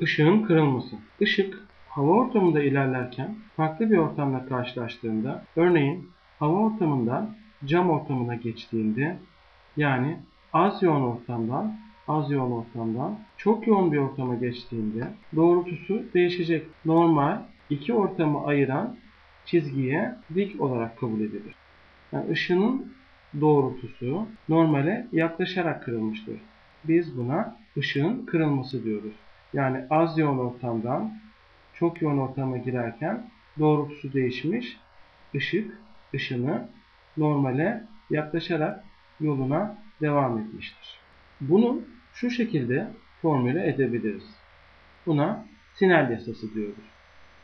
Işığın kırılması. Işık hava ortamında ilerlerken farklı bir ortamla karşılaştığında örneğin hava ortamından cam ortamına geçtiğinde yani az yoğun ortamdan az yoğun ortamdan çok yoğun bir ortama geçtiğinde doğrultusu değişecek. Normal iki ortamı ayıran çizgiye dik olarak kabul edilir. Yani ışının doğrultusu normale yaklaşarak kırılmıştır. Biz buna ışığın kırılması diyoruz. Yani az yoğun ortamdan çok yoğun ortama girerken doğrultusu değişmiş, ışık ışını normale yaklaşarak yoluna devam etmiştir. Bunu şu şekilde formüle edebiliriz. Buna Sinel yasası diyoruz.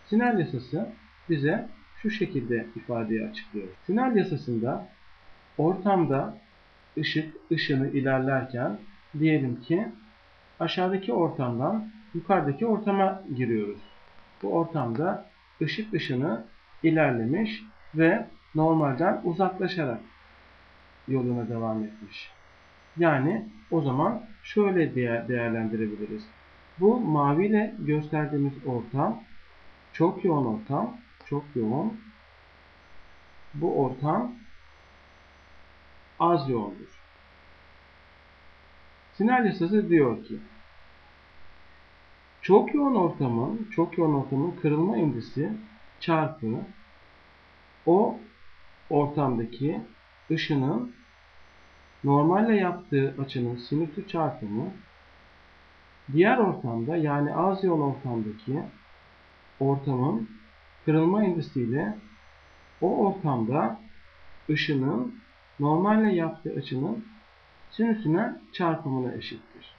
Sinel yasası bize şu şekilde ifadeyi açıklıyor. Sinel yasasında ortamda ışık ışını ilerlerken diyelim ki aşağıdaki ortamdan yukarıdaki ortama giriyoruz. Bu ortamda ışık ışını ilerlemiş ve normalden uzaklaşarak yoluna devam etmiş. Yani o zaman şöyle değerlendirebiliriz. Bu maviyle gösterdiğimiz ortam çok yoğun ortam, çok yoğun. Bu ortam az yoğundur. Sinel yasası diyor ki çok yoğun ortamın, çok yoğun ortamın kırılma indisi çarpı o ortamdaki ışının normalle yaptığı açının sinüsü çarpımı diğer ortamda yani az yoğun ortamdaki ortamın kırılma indisiyle o ortamda ışının normalle yaptığı açının sinüsüne çarpımına eşittir.